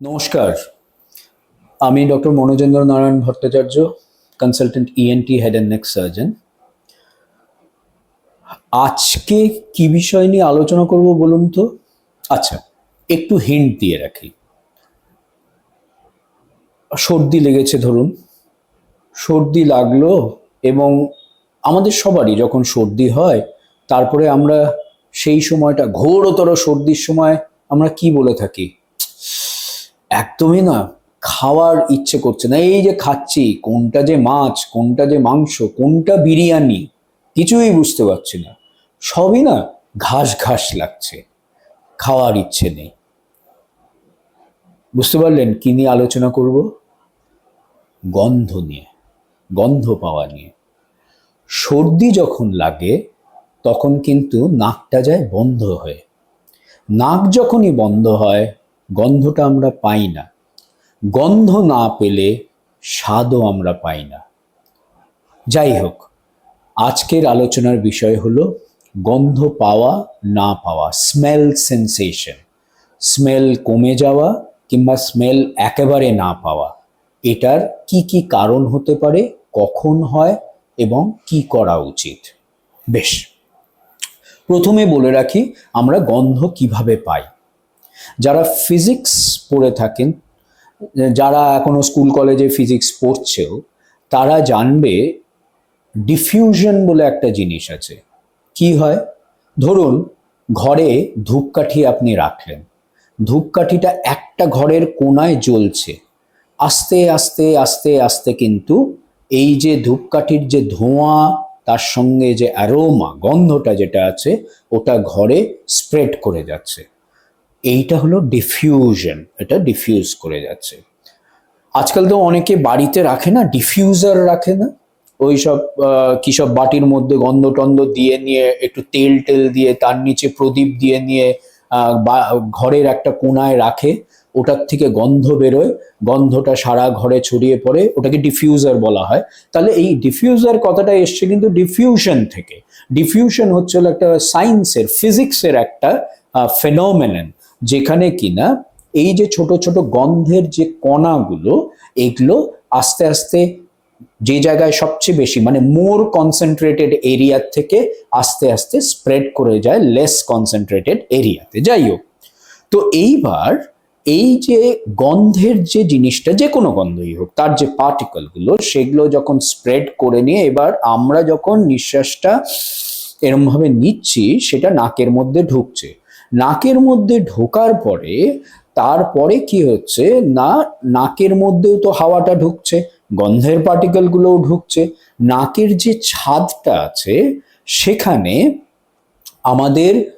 নমস্কার। আমি doctor Manojendra Narayan Bhattacharya consultant ENT head and neck surgeon আজকে কি বিষয় নিয়ে আলোচনা করব বলুন তো? আচ্ছা একটু হিন্ট দিয়ে রাখি। সর্দি লেগেছে ধরুন। সর্দি লাগল এবং আমাদের সবারই যখন সর্দি হয়, তারপরে আমরা সেই সময়টা ঘোরতর সর্দির সময় আমরা কি বলে থাকি? একদমই না, খাওয়ার ইচ্ছে করছে না। এই যে খাচ্ছি, কোনটা যে মাছ, কোনটা যে মাংস, কোনটা বিরিয়ানি, কিছুই বুঝতে পারছি না। সবই না ঘাস ঘাস লাগছে, খাওয়ার ইচ্ছে নেই। বুঝতে পারলেন কি নিয়ে আলোচনা করব? গন্ধ নিয়ে, গন্ধ পাওয়া নিয়ে। সর্দি যখন লাগে, তখন কিন্তু নাকটা যায় বন্ধ হয়ে। নাক যখনই বন্ধ হয় গন্ধটা আমরা পাই না। গন্ধ না পেলে স্বাদও আমরা পাই না। যাই হোক, আজকের আলোচনার বিষয় হলো গন্ধ পাওয়া, না পাওয়া স্মেল সেন্সেশন স্মেল কমে যাওয়া কিংবা স্মেল একেবারে না পাওয়া, এটার কি কি কারণ হতে পারে, কখন হয় এবং কি করা উচিত? বেশ, প্রথমে বলে রাখি আমরা গন্ধ কীভাবে পাই। যারা ফিজিক্স পড়ে থাকেন, যারা এখনও স্কুল কলেজে ফিজিক্স পড়ছেও, তারা জানবে ডিফিউশন বলে একটা জিনিস আছে। কি হয়? ধরুন, ঘরে ধূপকাঠি আপনি রাখলেন। ধূপকাঠিটা একটা ঘরের কোনায় জ্বলছে। আস্তে আস্তে আস্তে আস্তে কিন্তু এই যে ধূপকাঠির যে ধোঁয়া, তার সঙ্গে যে অ্যারোমা গন্ধটা যেটা আছে, ওটা ঘরে স্প্রেড করে যাচ্ছে। এইটা হলো ডিফিউশন এটা ডিফিউজ করে যাচ্ছে। আজকাল তো অনেকে বাড়িতে রাখে না ডিফিউজার রাখে না। ওই সব কি সব বাটির মধ্যে গন্ধ টন্ধ দিয়ে নিয়ে, একটু তেল টেল দিয়ে, তার নিচে প্রদীপ দিয়ে নিয়ে ঘরের একটা কোনায় রাখে, ওটার থেকে গন্ধ বেরোয়, গন্ধটা সারা ঘরে ছড়িয়ে পড়ে, ওটাকে ডিফিউজার বলা হয়। তাহলে এই ডিফিউজার কথাটা এসছে কিন্তু ডিফিউশন থেকে। ডিফিউশন হচ্ছে একটা সায়েন্সের ফিজিক্সের একটা ফেনোমেনন যেখানে কিনা এই যে ছোট ছোট গন্ধের যে কণাগুলো, এগুলো আস্তে আস্তে যে জায়গায় সবচেয়ে বেশি মানে মোর কনসেন্ট্রেটেড এরিয়ার থেকে আস্তে আস্তে স্প্রেড করে যায় লেস কনসেন্ট্রেটেড এরিয়াতে যাই হোক, তো এইবার এই যে গন্ধের যে জিনিসটা, যে কোনো গন্ধই হোক, তার যে পার্টিকেলগুলো সেগুলো যখন স্প্রেড করে নিয়ে এবার আমরা যখন নিঃশ্বাসটা এরমভাবে নিচ্ছি, সেটা নাকের মধ্যে ঢুকছে। নাকের মধ্যে ঢোকার পরে তারপরে কি হচ্ছে? না, নাকের মধ্যেও তো হাওয়াটা ঢুকছে, গন্ধের পার্টিকেলগুলোও ঢুকছে। নাকের যে ছাদটা আছে, সেখানে আমাদের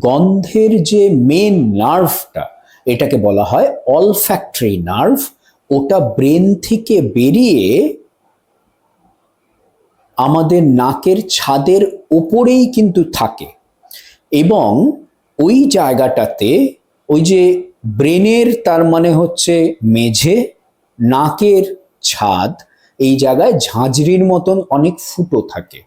গন্ধের যে মেন নার্ভটা এটাকে বলা হয় অলফ্যাক্টরি নার্ভ ওটা ব্রেন থেকে বেরিয়ে আমাদের নাকের ছাদের ওপরেই কিন্তু থাকে। এবং ওই জায়গাটাতে ওই যে ব্রেনের তার মানে হচ্ছে মেঝে, নাকের ছাদ, এই জায়গায় ঝাঁঝরির মতন অনেক ফুটো থাকে।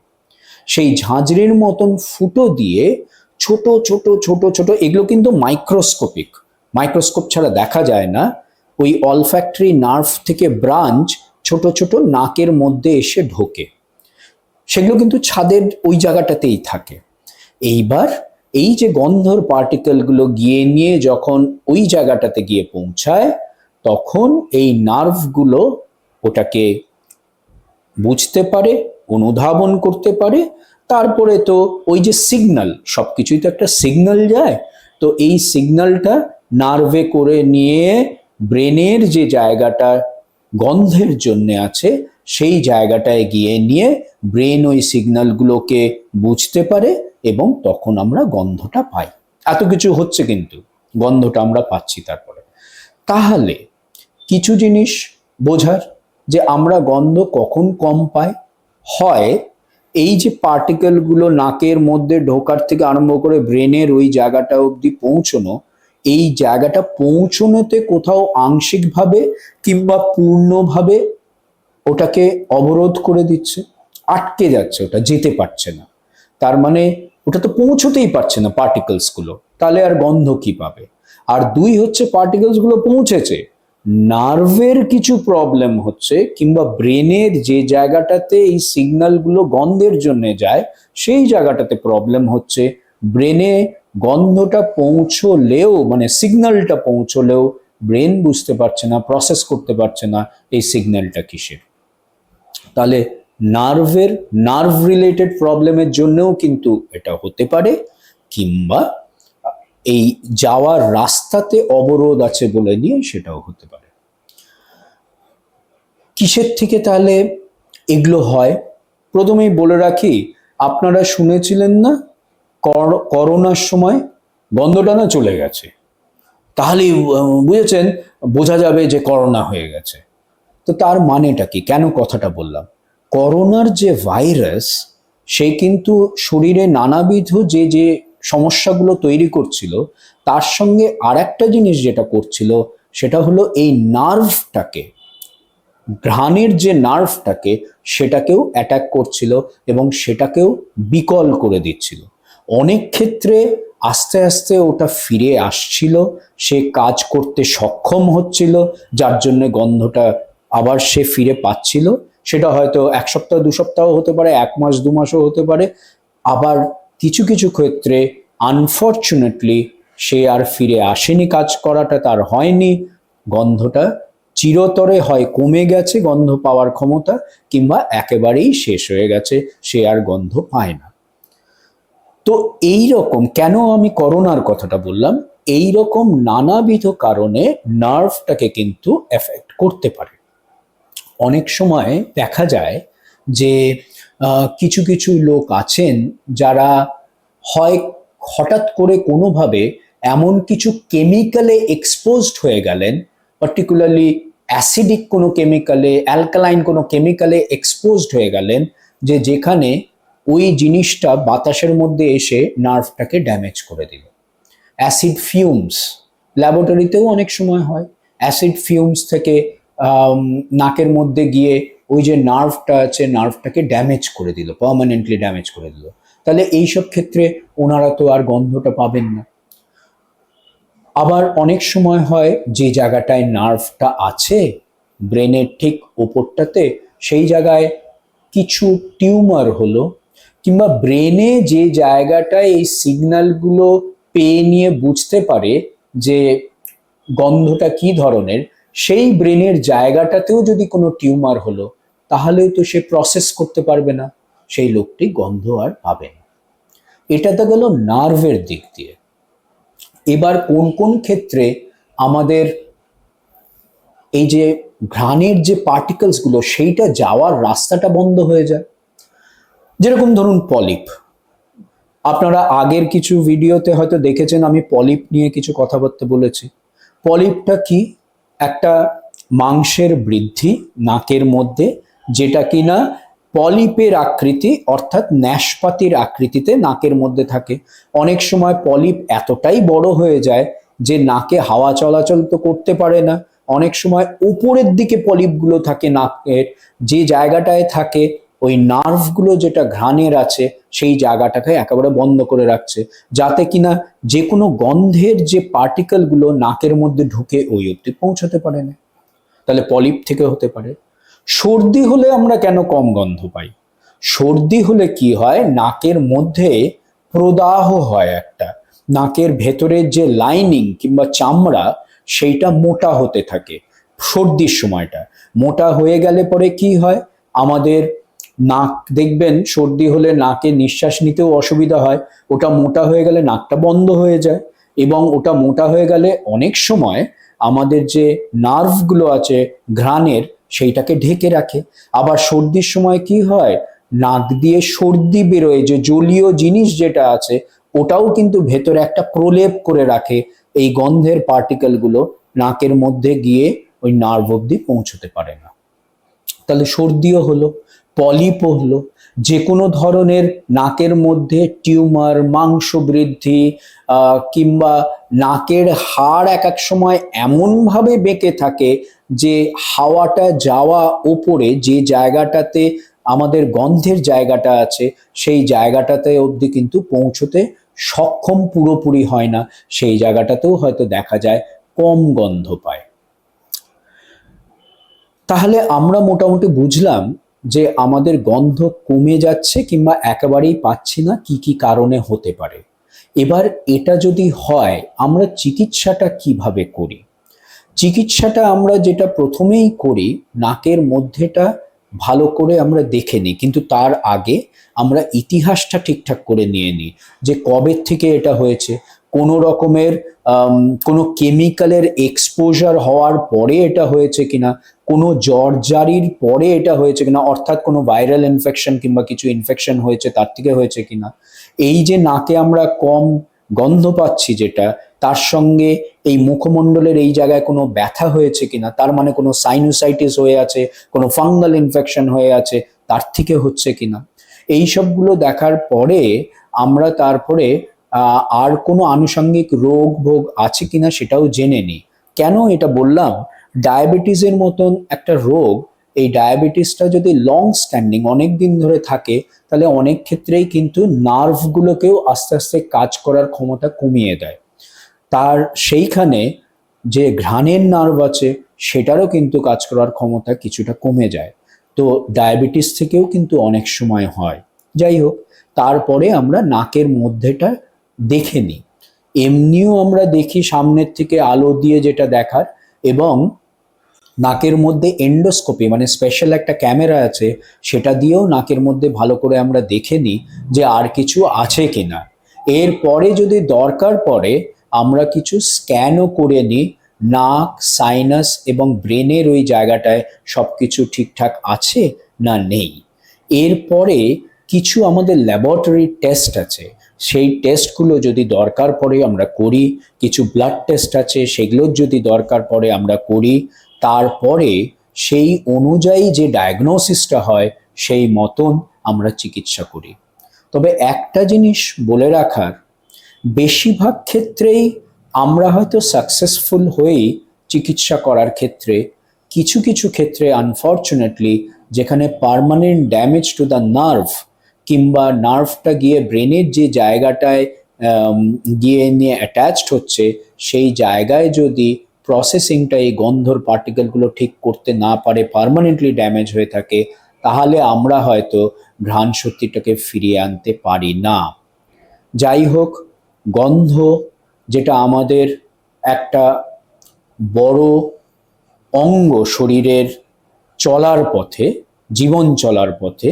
সেই ঝাঁঝরির মতন ফুটো দিয়ে ছোট ছোট ছোট ছোট, এগুলো কিন্তু মাইক্রোস্কোপিক মাইক্রোস্কোপ ছাড়া দেখা যায় না। ওই অলফ্যাক্টরি নার্ভ থেকে ব্রাঞ্চ ছোট ছোট নাকের মধ্যে এসে ঢোকে। সেগুলো কিন্তু ছাদের ওই জায়গাটাতেই থাকে। এইবার এই যে গন্ধর পার্টিকেলগুলো গিয়ে নিয়ে যখন ওই জায়গাটাতে গিয়ে পৌঁছায়, তখন এই নার্ভগুলো ওটাকে বুঝতে পারে, অনুধাবন করতে পারে। তারপরে তো ওই যে সিগনাল সব কিছুই তো একটা সিগনাল যায়। তো এই সিগনালটা নার্ভে করে নিয়ে ব্রেনের যে জায়গাটা গন্ধের জন্যে আছে, সেই জায়গাটায় গিয়ে নিয়ে ব্রেন ওই সিগনালগুলোকে বুঝতে পারে। এবং তখন আমরা গন্ধটা পাই। এত কিছু হচ্ছে কিন্তু, গন্ধটা আমরা পাচ্ছি তারপরে। তাহলে কিছু জিনিস বোঝার যে আমরা গন্ধ কখন কম পাই, হয় এই যে পার্টিকেলগুলো নাকের মধ্যে ঢোকার থেকে আরম্ভ করে ব্রেনের ওই জায়গাটা অবধি পৌঁছনো, এই জায়গাটা পৌঁছনোতে কোথাও আংশিকভাবে কিংবা পূর্ণভাবে ওটাকে অবরোধ করে দিচ্ছে, আটকে যাচ্ছে, ওটা যেতে পারছে না। তার মানে ওটা তো পৌঁছতেই পারছে না পার্টিকেলসগুলো তাহলে আর গন্ধ কি পাবে? আর দুই হচ্ছে পার্টিকেলসগুলো পৌঁছেছে। নার্ভের কিছু প্রবলেম হচ্ছে কিংবা ব্রেনের যে জায়গাটাতে এই সিগন্যালগুলো গন্ধের জন্য যায়, সেই জায়গাটাতে প্রবলেম হচ্ছে। ব্রেনে গন্ধটা পৌঁছলেও মানে সিগন্যালটা পৌঁছলেও ব্রেন বুঝতে পারছে না প্রসেস করতে পারছে না এই সিগন্যালটা কিসের। তাহলে নার্ভের নার্ভ রিলেটেড প্রবলেমের জন্যও কিন্তু এটা হতে পারে, কিংবা এই যাওয়ার রাস্তাতে অবরোধ আছে বলে নিয়ে সেটাও হতে পারে। কিসের থেকে তাহলে এগুলো হয়? প্রথমেই বলে রাখি, আপনারা শুনেছিলেন না, কর- করোনার সময় গন্ধটা না চলে গেছে। তাহলে বুঝেছেন, বোঝা যাবে যে করোনা হয়ে গেছে। তো তার মানেটা কি? কেন কথাটা বললাম? করোনার যে ভাইরাস, সে কিন্তু শরীরে নানাবিধ যে যে সমস্যাগুলো তৈরি করছিল, তার সঙ্গে আর একটা জিনিস যেটা করছিল, সেটা হলো এই নার্ভটাকে, ঘ্রাণের যে নার্ভটাকে, সেটাকেও অ্যাটাক করছিল এবং সেটাকেও বিকল করে দিচ্ছিল। অনেক ক্ষেত্রে আস্তে আস্তে ওটা ফিরে আসছিল, সে কাজ করতে সক্ষম হচ্ছিল, যার জন্য গন্ধটা আবার সে ফিরে পাচ্ছিল সেটা হয়তো এক সপ্তাহ, দু সপ্তাহ হতে পারে, এক মাস, দু মাসও হতে পারে। আবার কিছু কিছু ক্ষেত্রে আনফর্চুনেটলি সে আর ফিরে আসেনি, কাজ করাটা তার হয়নি। গন্ধটা চিরতরে হয়, কমে গেছে গন্ধ পাওয়ার ক্ষমতা, কিংবা একেবারেই শেষ হয়ে গেছে, সে আর গন্ধ পায় না। তো এই রকম, কেন আমি করোনার কথাটা বললাম? এই রকম নানাবিধ কারণে নার্ভটাকে কিন্তু এফেক্ট করতে পারে। অনেক সময় দেখা যায় যে কিছু কিছু লোক আছেন যারা হয় হঠাৎ করে কোনোভাবে এমন কিছু কেমিক্যালে এক্সপোজড হয়ে গেলেন পার্টিকুলারলি অ্যাসিডিক কোনো কেমিক্যালে অ্যালকালাইন কোনো কেমিক্যালে এক্সপোজড হয়ে গেলেন, যে যেখানে ওই জিনিসটা বাতাসের মধ্যে এসে নার্ভটাকে ড্যামেজ করে দিল। অ্যাসিড ফিউমস ল্যাবরেটরিতেও অনেক সময় হয়। অ্যাসিড ফিউমস থেকে নাকের মধ্যে গিয়ে ওই যে নার্ভটা আছে, নার্ভটাকে ড্যামেজ করে দিল পার্মানেন্টলি ড্যামেজ করে দিল। তাহলে এইসব ক্ষেত্রে ওনারা তো আর গন্ধটা পাবেন না। আবার অনেক সময় হয় যে জায়গাটায় নার্ভটা আছে, ব্রেনের ঠিক ওপরটাতে, সেই জায়গায় কিছু টিউমার হলো, কিংবা ব্রেনে যে জায়গাটায় এই সিগন্যালগুলো পেয়ে নিয়ে বুঝতে পারে যে গন্ধটা কি ধরনের সেই ব্রেনের জায়গাটাতেও যদি কোনো টিউমার হলো, তাহলেও তো সে প্রসেস করতে পারবে না। সেই লোকটি গন্ধ আর পাবে না। এটা তো গেল নার্ভের দিক দিয়ে। এবার কোন কোন ক্ষেত্রে আমাদের এই যে ঘ্রাণের যে পার্টিকেলসগুলো সেইটা যাওয়ার রাস্তাটা বন্ধ হয়ে যায়। যেরকম ধরুন পলিপ। আপনারা আগের কিছু ভিডিওতে হয়তো দেখেছেন, আমি পলিপ নিয়ে কিছু কথাবার্তা বলেছি। পলিপটা কি? একটা মাংসের বৃদ্ধি নাকের মধ্যে, যেটা কিনা পলিপের আকৃতি অর্থাৎ ন্যাসপাতির আকৃতিতে নাকের মধ্যে থাকে। অনেক সময় পলিপ এতটাই বড় হয়ে যায় যে নাকে হাওয়া চলাচল তো করতে পারে না। অনেক সময় উপরের দিকে পলিপগুলো থাকে নাকের, যে জায়গাটায় থাকে ওই নার্ভগুলো যেটা ঘ্রাণের আছে, সেই জায়গাটাকে একেবারে বন্ধ করে রাখছে, যাতে কিনা যে কোনো গন্ধের যে পার্টিকেলগুলো নাকের মধ্যে ঢুকে ওই অব্দি পৌঁছাতে পারে না। তাহলে পলিপ থেকে হতে পারে। সর্দি হলে আমরা কেন কম গন্ধ পাই? সর্দি হলে কি হয়? নাকের মধ্যে প্রদাহ হয় একটা। নাকের ভেতরের যে লাইনিং কিংবা চামড়া, সেইটা মোটা হতে থাকে সর্দির সময়টা। মোটা হয়ে গেলে পরে কি হয়? আমাদের নাক, দেখবেন সর্দি হলে নাকে নিঃশ্বাস নিতেও অসুবিধা হয়, ওটা মোটা হয়ে গেলে নাকটা বন্ধ হয়ে যায় এবং ওটা মোটা হয়ে গেলে অনেক সময় আমাদের যে নার্ভগুলো আছে, ঘ্রাণের, সেইটাকে ঢেকে রাখে। আবার সর্দির সময় কি হয়? নাক দিয়ে সর্দি বেরোয়, যে জলীয় জিনিস যেটা আছে, ওটাও কিন্তু ভেতরে একটা প্রলেপ করে রাখে এই গন্ধের পার্টিকেলগুলো নাকের মধ্যে গিয়ে ওই নার্ভ অব্দি পৌঁছতে পারে না। তাহলে সর্দিও হলো। পলিপও হলো যে কোনো ধরনের নাকের মধ্যে টিউমার মাংস বৃদ্ধি কিংবা নাকের হাড় এক এক সময় এমনভাবে বেঁকে থাকে যে হাওয়াটা যাওয়া ওপরে যে জায়গাটাতে আমাদের গন্ধের জায়গাটা আছে, সেই জায়গাটাতে অবধি কিন্তু পৌঁছতে সক্ষম পুরোপুরি হয় না। সেই জায়গাটাতেও হয়তো দেখা যায় কম গন্ধ পায়। তাহলে আমরা মোটামুটি বুঝলাম যে আমাদের গন্ধ কমে যাচ্ছে কিংবা একেবারেই পাচ্ছি না, কি কি কারণে হতে পারে? এবার এটা যদি হয়, আমরা চিকিৎসাটা কীভাবে করি? চিকিৎসাটা আমরা যেটা প্রথমেই করি, নাকের মধ্যেটা ভালো করে আমরা দেখে নিই, কিন্তু তার আগে আমরা ইতিহাসটা ঠিকঠাক করে নিয়ে নিই যে কবে থেকে এটা হয়েছে কোনো রকমের কোনো কেমিক্যালের এক্সপোজার হওয়ার পরে এটা হয়েছে কিনা, কোনো জ্বর জারির পরে এটা হয়েছে কিনা, অর্থাৎ কোনো ভাইরাল ইনফেকশন কিংবা কিছু ইনফেকশন হয়েছে তার থেকে হয়েছে কিনা, এই যে নাকে আমরা কম গন্ধ পাচ্ছি যেটা, তার সঙ্গে এই মুখমণ্ডলের এই জায়গায় কোনো ব্যথা হয়েছে কিনা, তার মানে কোনো সাইনোসাইটিস হয়ে আছে, কোনো ফাঙ্গাল ইনফেকশন হয়ে আছে, তার থেকে হচ্ছে কিনা, এই সবগুলো দেখার পরে আমরা তারপরে আর কোনো আনুষঙ্গিক রোগ ভোগ আছে কিনা সেটাও জেনে নিই কেন এটা বললাম? ডায়াবেটিসের মতন একটা রোগ, এই ডায়াবেটিসটা যদি লং স্ট্যান্ডিং অনেক দিন ধরে থাকে, তাহলে অনেক ক্ষেত্রেই কিন্তু নার্ভগুলোকেও আস্তে আস্তে কাজ করার ক্ষমতা কমিয়ে দেয়। তার সেইখানে যে ঘ্রাণের নার্ভ আছে, সেটারও কিন্তু কাজ করার ক্ষমতা কিছুটা কমে যায়। তো ডায়াবেটিস থেকেও কিন্তু অনেক সময় হয়। যাই হোক, তারপরে আমরা নাকের মধ্যেটা দেখে নিই এমনিও আমরা দেখি সামনের থেকে আলো দিয়ে যেটা দেখার এবং নাকের মধ্যে এন্ডোস্কোপি মানে স্পেশাল একটা ক্যামেরা আছে, সেটা দিয়েও নাকের মধ্যে ভালো করে আমরা দেখে নিই যে আর কিছু আছে কিনা। এরপরে যদি দরকার পড়ে, আমরা কিছু স্ক্যানও করে নিই নাক সাইনাস এবং ব্রেনের ওই জায়গাটায় সব কিছু ঠিকঠাক আছে না নেই। এরপরে কিছু আমাদের ল্যাবরেটরি টেস্ট আছে। সেই টেস্টগুলো যদি দরকার পড়ে আমরা করি, কিছু ব্লাড টেস্ট আছে সেগুলোর যদি দরকার পড়ে আমরা করি, তারপরে সেই অনুযায়ী যে ডায়াগনোসিসটা হয়, সেই মতন আমরা চিকিৎসা করি। তবে একটা জিনিস বলে রাখার, বেশিরভাগ ক্ষেত্রেই আমরা হয়তো সাকসেসফুল হয়েই চিকিৎসা করার ক্ষেত্রে, কিছু কিছু ক্ষেত্রে আনফর্চুনেটলি যেখানে permanent damage to the nerve কিংবা নার্ভটা গিয়ে ব্রেনের যে জায়গাটায় গিয়ে নিয়ে অ্যাটাচড হচ্ছে, সেই জায়গায় যদি প্রসেসিংটা এই গন্ধর পার্টিকেলগুলো ঠিক করতে না পারে পার্মানেন্টলি ড্যামেজ হয়ে থাকে, তাহলে আমরা হয়তো ঘ্রাণ শক্তিটাকে ফিরিয়ে আনতে পারি না। যাই হোক, গন্ধ যেটা আমাদের একটা বড় অঙ্গ শরীরের চলার পথে, জীবন চলার পথে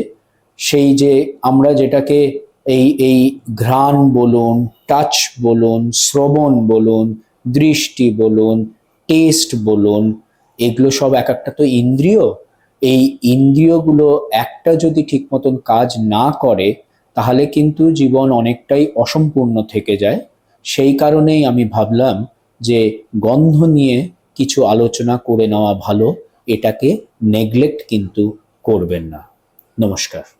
সেই যে আমরা যেটাকে এই এই ঘ্রাণ বলুন টাচ বলুন, শ্রবণ বলুন, দৃষ্টি বলুন টেস্ট বলুন, এগুলো সব এক একটা তো ইন্দ্রিয়। এই ইন্দ্রিয়গুলো একটা যদি ঠিক মতন কাজ না করে, তাহলে কিন্তু জীবন অনেকটাই অসম্পূর্ণ থেকে যায়। সেই কারণেই আমি ভাবলাম যে গন্ধ নিয়ে কিছু আলোচনা করে নেওয়া ভালো, এটাকে নেগলেক্ট কিন্তু করবেন না। নমস্কার।